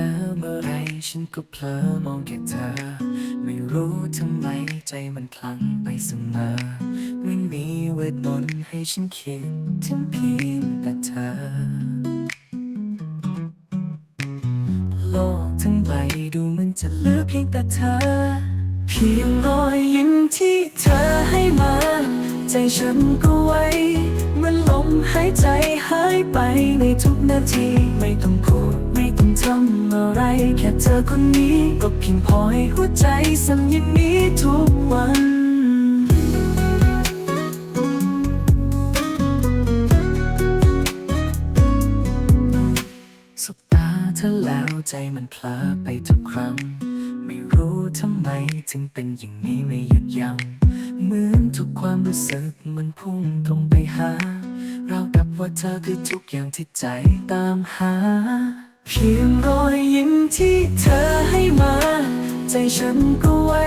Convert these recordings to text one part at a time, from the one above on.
เจอเมื่อไรฉันก็เพลอมองแค่เธอ ไม่รู้ทำไมใจมันพลังไปเสมอไม่มีเวทมนต์ให้ฉันคิดถึงเพียงแต่เธอ โลกทั้งใบดูเหมันจะเหลือเพียงแต่เธอ เพียงรอยยิ้มที่เธอให้มา ใจฉันก็ไว้เหมันลมหายใจหายไปในทุกนาทีไม่ต้องพูด ทำอะไร แค่เธอคนนี้ ก็เพียงพอให้หัวใจสั่นอย่างนี้ทุกวันสบตาเธอแล้วใจมันเพลอไปทุกครั้ง ไม่รู้ทำไมถึงเป็นอย่างนี้ไม่หยุดยัง้งเหมือนทุกความรู้สึกมันพุ่งตรงไปหา เรากับว่าเธอคือทุกอย่างที่ใจตามหา เพียงรอยยิ้มที่เธอให้มา ใจฉันก็ไว้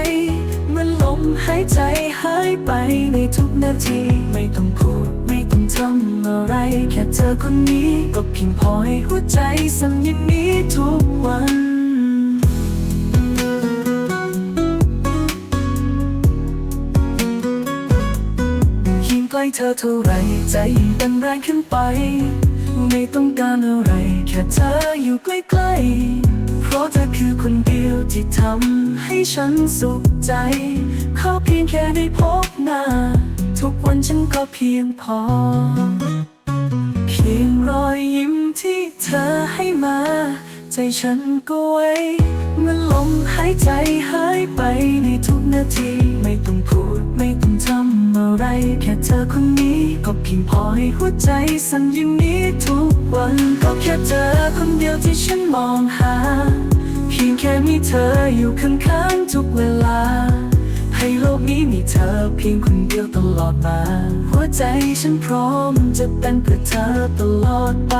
เหมันลมหายใจหายไปในทุกนาที ไม่ต้องพูดไม่ต้องทำอะไร แค่เธอคนนี้ก็เพียงพอให้หัวใจสั่นอย่างนี้ทุกวันยิ่งใกล้เธอเท่าไรใจยิ่งเต้นแรงขึ้นไป ไม่ต้องการอะไร แค่เธออยู่ใกล้ๆ เพราะเธอคือคนเดียวที่ทำให้ฉันสุขใจ ขอเพียงแค่ได้พบหน้า ทุกวันฉันก็เพียงพอ เพียงรอยยิ้มที่เธอให้มา ใจฉันก็ไว้เมื่อลมหายใจหายไปในทุกนาทีไม่ต้องพูด อะไร แค่เธอคนนี้ ก็เพียงพอให้หัวใจสั่นอย่างนี้ทุกวัน ก็แค่เธอคนเดียวที่ฉันมองหา เพียงแค่มีเธออยู่ข้างๆทุกเวลา ให้โลกนี้มีเธอเพียงคนเดียวตลอดมา หัวใจฉันพร้อมจะเป็นเพื่อเธอตลอดไป